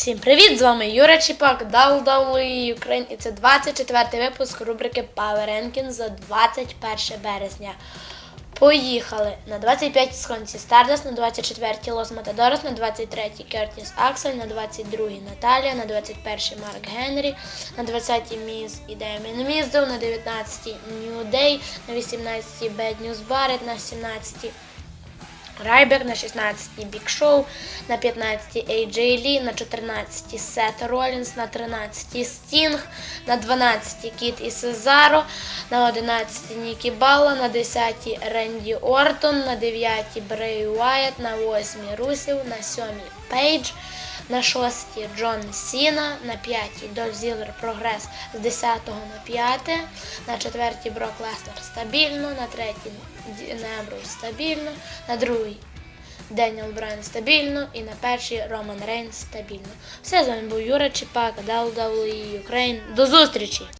Всім привіт! З вами Юра Чіпак, WWE Ukraine і це 24-й випуск рубрики Power Ranking за 21 березня. Поїхали на 25 схонці Stardust, на 24 Лос Матадорос, на 23 Кертіс Аксель, на 22 Наталія, на 21 Марк Генрі, на 20 Міз і Демін на 19 New Day, на 18 Bad News Barrett, на 17 Райбер на 16 Бік Шоу, на 15 AJ Лі, на 14 Сет Ролінс, на 13 Стінг, на 12 Кіт і Сезаро, на 11 Нікі Балла, на 10 Ренді Ортон, на 9 Брей Уайт, на 8 Русів, на 7 Пейдж, на 6 Джон Сіна, на 5 Дольф Зілер Прогрес з 10-го на 5, на 4 Брок Лестер стабільно, на 3 Небрус стабільно, на 2 Деніел Брайан стабільно і на першій Роман Рейнс стабільно. Все з вами був Юра Чіпак, WWE Ukraine. До зустрічі!